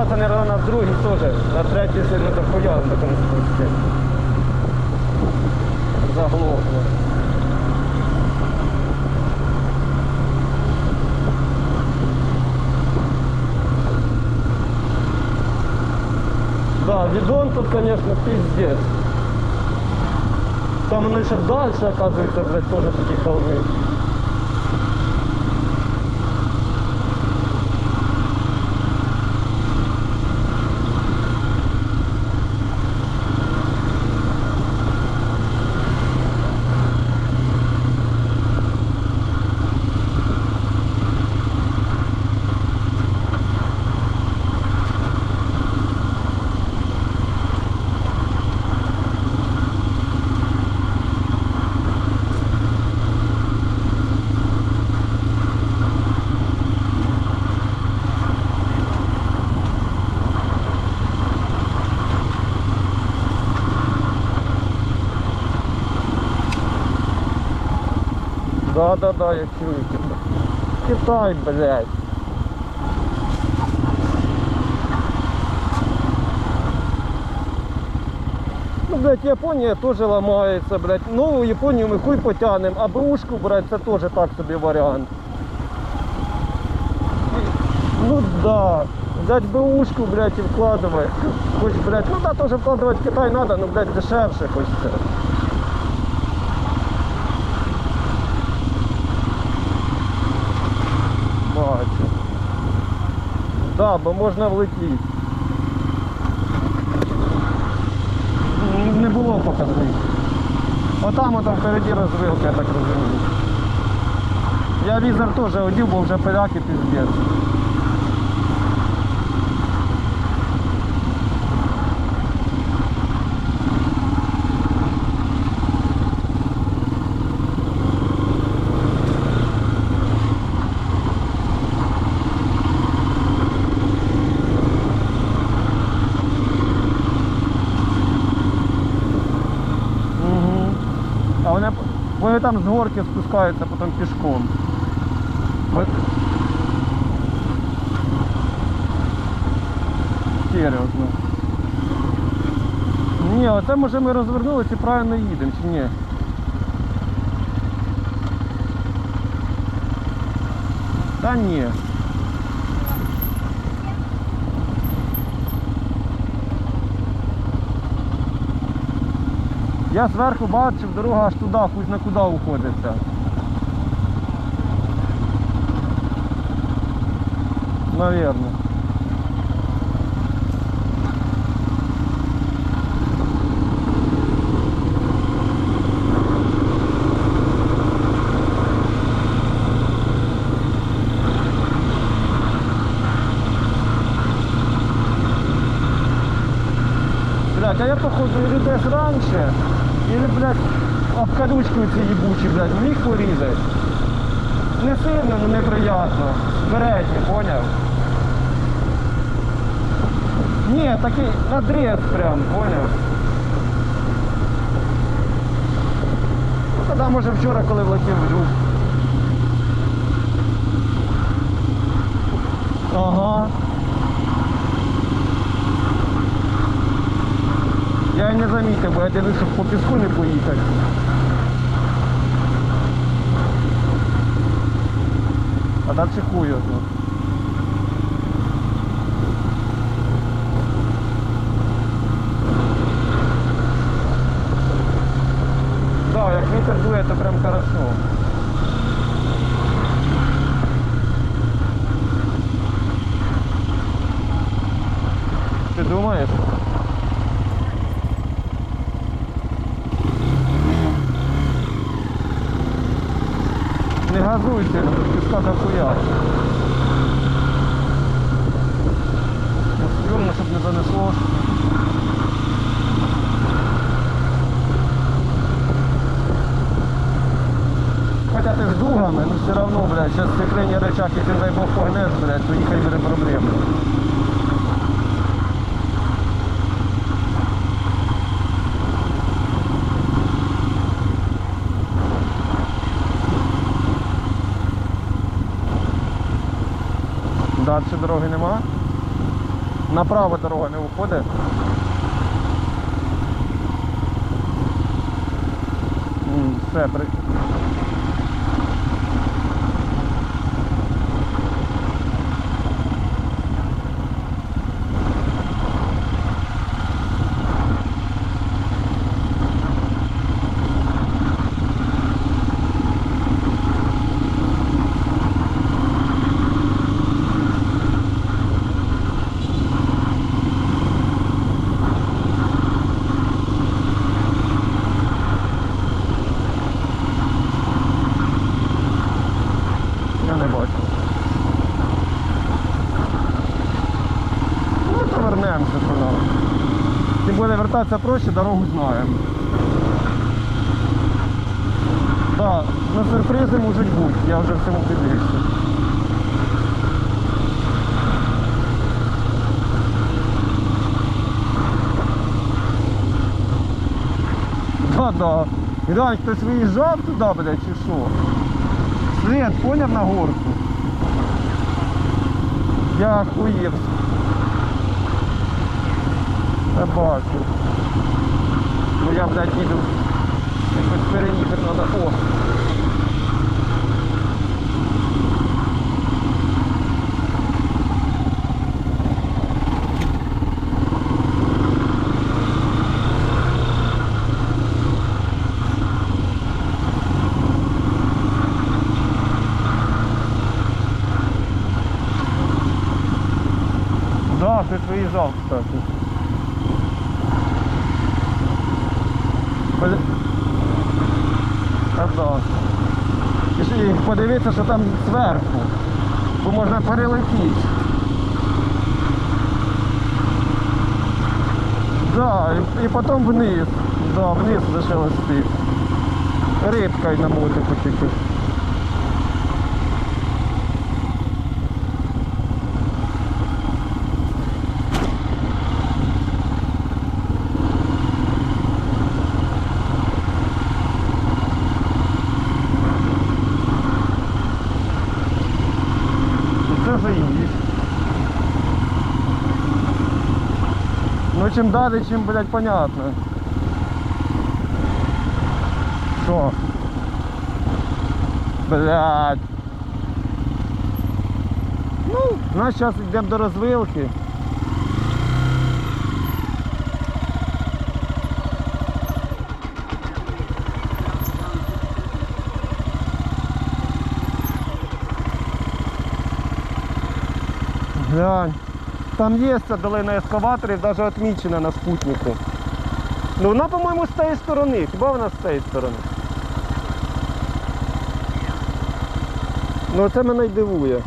подивлятися, наверное, на другий теж. На третій сильно дохуя на конструкції. Заглохло. Да, видон тут, конечно, пиздец. Там он еще дальше, оказывается, блядь, тоже такие холмы. Да, да, да, я чую тебя. Китай, блядь. Ну, блядь, Японія теж ламається, блядь. Нову Японію ми хуй потягнемо, а бушку брати це теж так собі варіант. Ну да. Взять бэушку, блядь, и вкладывай. Хоть, блядь, ну да, тоже вкладывать в Китай надо, но, блядь, дешевше хочется. Да, бо можна влетіти. Не було показних. Отам, отам впереді розвилка, я так розумію. Я візор теж одів, бо вже поляки піздець. вони, вони там з горки спускаються потім пішком. От. Серйозно. Ні, оце може ми розвернулися і правильно їдемо, чи ні? Та ні. Я зверху бачив, дорога аж туди, хоч на куди уходиться. Наверно. Блядь, а я походу или десь раньше, или, блядь, об колючку ці їбучі, блядь, міг порізати. Не сильно, але неприятно. Передні, поняв? Ні, такий надрез прям, поняв? Ну, тоді, може, вчора, коли влетів в люк. Ага. Я не замітив, бо я дивився, по піску не поїхати. А далі хуй його тут. Да, як вітер дує, то прям хорошо. Ти думаєш? Не газуйте, піска дохуя. Сверну, щоб не занесло. Хотя ти з дугами, ну все равно, блядь, сейчас сцепление рычаг, если дай бог погнеш, блядь, то їхай буде проблема. Дальше дороги нема. Направо дорога не виходить. Все, при... Я не бачу. Ну, повернемося сюди. Тим проще, дорогу знаємо. Да, на сюрпризи можуть бути, я вже в цьому підвівся. Да, да. Глянь, хтось виїжджав туди, блядь, чи що? Свет, поняв на горку? Я охуєв. Я бачу. Ну я, блядь, їду. Якось переїхати треба. О! Да, хтось виїжджав, кстати. І подивитися, що там зверху. Бо можна перелетіти. Да, і, і потім вниз. Да, вниз зашелести. Рибка й на мотику тільки. Чим далі, чим, блядь, понятно. Що? Блядь. Ну, нас зараз йдемо до розвилки. Глянь. Там є ця долина ескаваторів, навіть відмічена на спутнику. Ну вона, по-моєму, з цієї сторони. Хіба вона з цієї сторони? Ну це мене й дивує.